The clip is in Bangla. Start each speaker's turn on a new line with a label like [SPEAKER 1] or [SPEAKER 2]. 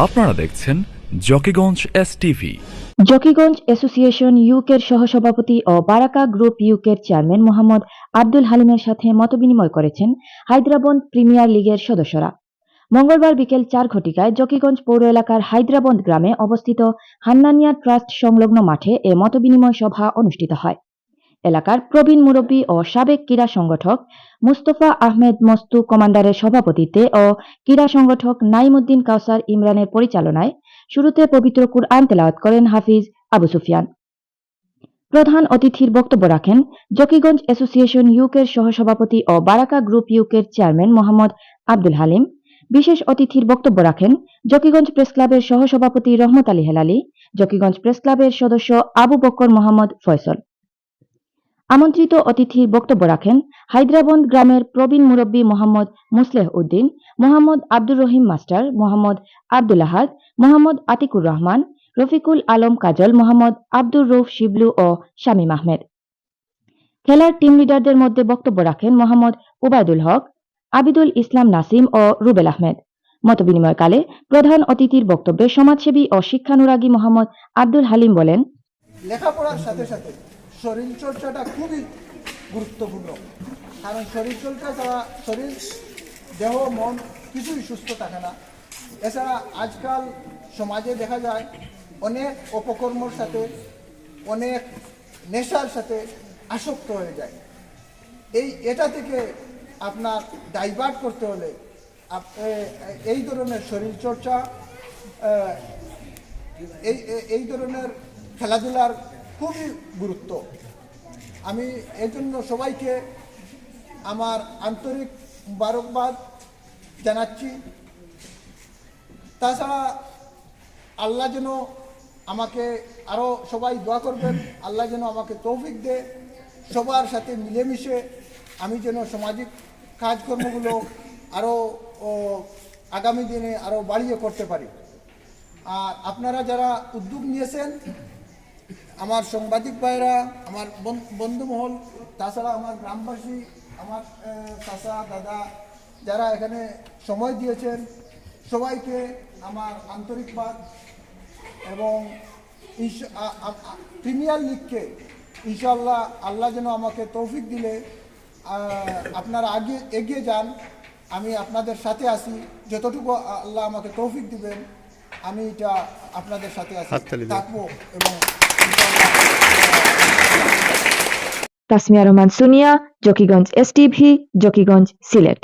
[SPEAKER 1] আপনারা দেখছেন Zakiganj S TV
[SPEAKER 2] Zakiganj association ইউকের সহসভাপতি ও বারাকা গ্রুপ ইউকের চেয়ারম্যান মোহাম্মদ আব্দুল হালিমের সাথে মতবিনিময় করেছেন হায়দ্রাবন্দ প্রিমিয়ার লিগের সদস্যরা। মঙ্গলবার বিকেল চার ঘটিকায় জকিগঞ্জ পৌর এলাকার হায়দ্রাবন্দ গ্রামে অবস্থিত হান্নানিয়া ট্রাস্ট সংলগ্ন মাঠে এ মতবিনিময় সভা অনুষ্ঠিত হয়। এলাকার প্রবীণ মুরব্বী ও সাবেক ক্রীড়া সংগঠক মুস্তফা আহমেদ মস্তু কমান্ডারের সভাপতিত্বে ও ক্রীড়া সংগঠক নাইমুদ্দিন কাউসার ইমরানের পরিচালনায় শুরুতে পবিত্র কুরআন তেলাওয়াত করেন হাফিজ আবু সুফিয়ান। প্রধান অতিথির বক্তব্য রাখেন জকিগঞ্জ অ্যাসোসিয়েশন ইউকের সহসভাপতি ও বারাকা গ্রুপ ইউকের চেয়ারম্যান মোহাম্মদ আব্দুল হালিম। বিশেষ অতিথির বক্তব্য রাখেন জকিগঞ্জ প্রেস ক্লাবের সহসভাপতি রহমত আলী হেলালি, জকিগঞ্জ প্রেস ক্লাবের সদস্য আবু বক্কর মোহাম্মদ ফয়সল। আমন্ত্রিত অতিথির বক্তব্য রাখেন হায়দ্রাবন্দ গ্রামের প্রবীণ মুরব্বী মোহাম্মদ মুসলেহ উদ্দিন, মোহাম্মদ আব্দুর রহিম মাস্টার, মোহাম্মদ আব্দুল আহাদ, মোহাম্মদ আতিকুর রহমান, রফিকুল আলম কাজল, মোহাম্মদ আব্দুর রৌফ শিবলু ও শামীম আহমেদ। খেলার টিম লিডারদের মধ্যে বক্তব্য রাখেন মোহাম্মদ উবায়দুল হক, আবিদুল ইসলাম নাসিম ও রুবেল আহমেদ। মতবিনিময়কালে প্রধান অতিথির বক্তব্যে সমাজসেবী ও শিক্ষানুরাগী মোহাম্মদ আব্দুল হালিম বলেন
[SPEAKER 3] লেখাপড়ার সাথে সাথে শরীরচর্চাটা খুবই গুরুত্বপূর্ণ। কারণ শরীরচর্চা ছাড়া শরীর দেহ মন কিছুই সুস্থ থাকে না। এছাড়া আজকাল সমাজে দেখা যায় অনেক অপকর্মর সাথে অনেক নেশার সাথে আসক্ত হয়ে যায়। এই এটা থেকে আপনার ডাইভার্ট করতে হলে এই ধরনের শরীর চর্চা আহ, এই এই- এই ধরনের খেলাধুলার খুবই গুরুত্ব। আমি এই জন্য সবাইকে আমার আন্তরিক মুবারকবাদ জানাচ্ছি। তাছাড়া আল্লাহ যেন আমাকে আরও সবাই দোয়া করবেন, আল্লাহ যেন আমাকে তৌফিক দে, সবার সাথে মিলেমিশে আমি যেন সামাজিক কাজকর্মগুলো আরও আগামী দিনে আরও বাড়িয়ে করতে পারি। আর আপনারা যারা উদ্যোগ নিয়েছেন আমার সাংবাদিক ভাইরা আমার বন- বন্ধুমহল তাছাড়া আমার গ্রামবাসী আমার চাচা দাদা যারা এখানে সময় দিয়েছেন সবাইকে আমার আন্তরিকবাদ এবং প্রিমিয়ার লিগকে ইনশাল্লাহ আল্লাহ যেন আমাকে তৌফিক দিলে আপনারা আগে এগিয়ে যান। আমি আপনাদের সাথে আসি যতটুকু আল্লাহ আমাকে তৌফিক দিবেন আমি এটা আপনাদের সাথে আছি। থাকব এবং
[SPEAKER 2] তাসমিয়া রহমান সুনিয়া জকিগঞ্জ এস টিভি জকিগঞ্জ সিলেট।